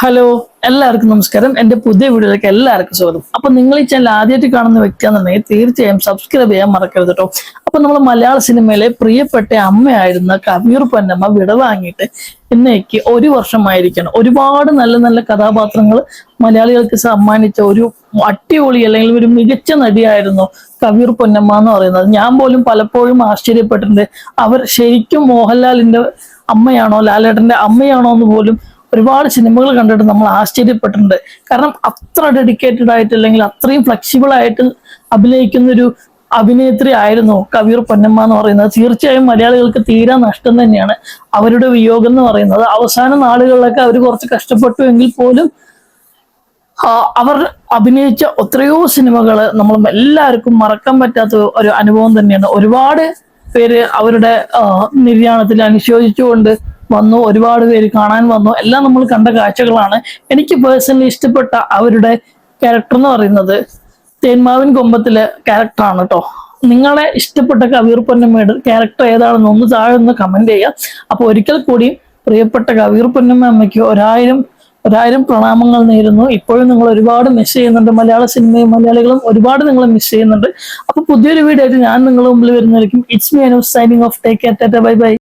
Hello എല്ലാവർക്കും നമസ്കാരം. എന്റെ പുതിയ വീഡിയോയിലേക്ക് എല്ലാവർക്കും സ്വാഗതം. അപ്പൊ നിങ്ങൾ ഈ ചാനൽ ആദ്യമായിട്ട് കാണുന്ന വ്യക്തിയാണെന്നുണ്ടെങ്കിൽ തീർച്ചയായും സബ്സ്ക്രൈബ് ചെയ്യാൻ മറക്കരുത് കേട്ടോ. അപ്പൊ നമ്മൾ മലയാള സിനിമയിലെ പ്രിയപ്പെട്ട അമ്മയായിരുന്ന കവിയൂർ പൊന്നമ്മ വിടവാങ്ങിയിട്ട് ഇന്നേക്ക് ഒരു വർഷമായിരിക്കണം. ഒരുപാട് നല്ല നല്ല കഥാപാത്രങ്ങൾ മലയാളികൾക്ക് സമ്മാനിച്ച ഒരു അടിപൊളി അല്ലെങ്കിൽ ഒരു മികച്ച നടിയായിരുന്നു കവിയൂർ പൊന്നമ്മ എന്ന് പറയുന്നത്. ഞാൻ പോലും പലപ്പോഴും ആശ്ചര്യപ്പെട്ടിട്ടുണ്ട്. അവർ ശരിക്കും മോഹൻലാലിന്റെ അമ്മയാണോ ലാലേട്ടന്റെ അമ്മയാണോ എന്ന് പോലും ഒരുപാട് സിനിമകൾ കണ്ടിട്ട് നമ്മൾ ആശ്ചര്യപ്പെട്ടിട്ടുണ്ട്. കാരണം അത്ര ഡെഡിക്കേറ്റഡ് ആയിട്ട് അല്ലെങ്കിൽ അത്രയും ഫ്ലെക്സിബിൾ ആയിട്ട് അഭിനയിക്കുന്ന ഒരു അഭിനേത്രി ആയിരുന്നു കവിയൂർ പൊന്നമ്മ എന്ന് പറയുന്നത്. തീർച്ചയായും മലയാളികൾക്ക് തീരാ നഷ്ടം തന്നെയാണ് അവരുടെ വിയോഗം എന്ന് പറയുന്നത്. അവസാന നാളുകളിലൊക്കെ അവർ കുറച്ച് കഷ്ടപ്പെട്ടു എങ്കിൽ പോലും അവർ അഭിനയിച്ച എത്രയോ സിനിമകൾ നമ്മൾ എല്ലാവർക്കും മറക്കാൻ പറ്റാത്ത ഒരു അനുഭവം തന്നെയാണ്. ഒരുപാട് പേര് അവരുടെ നിര്യാണത്തിൽ അനുശോചിച്ചുകൊണ്ട് വന്നു ഒരുപാട് പേര് കാണാൻ വന്നു. എല്ലാം നമ്മൾ കണ്ട കാഴ്ചകളാണ്. എനിക്ക് പേഴ്സണലി ഇഷ്ടപ്പെട്ട അവരുടെ ക്യാരക്ടർ എന്ന് പറയുന്നത് തേന്മാവിൻ കൊമ്പത്തിലെ ക്യാരക്ടറാണ് കേട്ടോ നിങ്ങളെ ഇഷ്ടപ്പെട്ട കവീർ പൊന്നമ്മയുടെ ക്യാരക്ടർ ഏതാണെന്ന് ഒന്ന് താഴെ ഒന്ന് കമന്റ് ചെയ്യുക. അപ്പോൾ ഒരിക്കൽ കൂടി പ്രിയപ്പെട്ട കവീർ പൊന്നമ്മ അമ്മയ്ക്ക് ഒരായിരം ഒരായിരം പ്രണാമങ്ങൾ നേരുന്നു. ഇപ്പോഴും നിങ്ങൾ ഒരുപാട് മിസ് ചെയ്യുന്നുണ്ട്. മലയാള സിനിമയും മലയാളികളും ഒരുപാട് നിങ്ങൾ മിസ് ചെയ്യുന്നുണ്ട്. അപ്പൊ പുതിയൊരു വീഡിയോ ആയിട്ട് ഞാൻ നിങ്ങളുടെ മുമ്പിൽ വരുന്നതായിരിക്കും. It's me signing off take care bye bye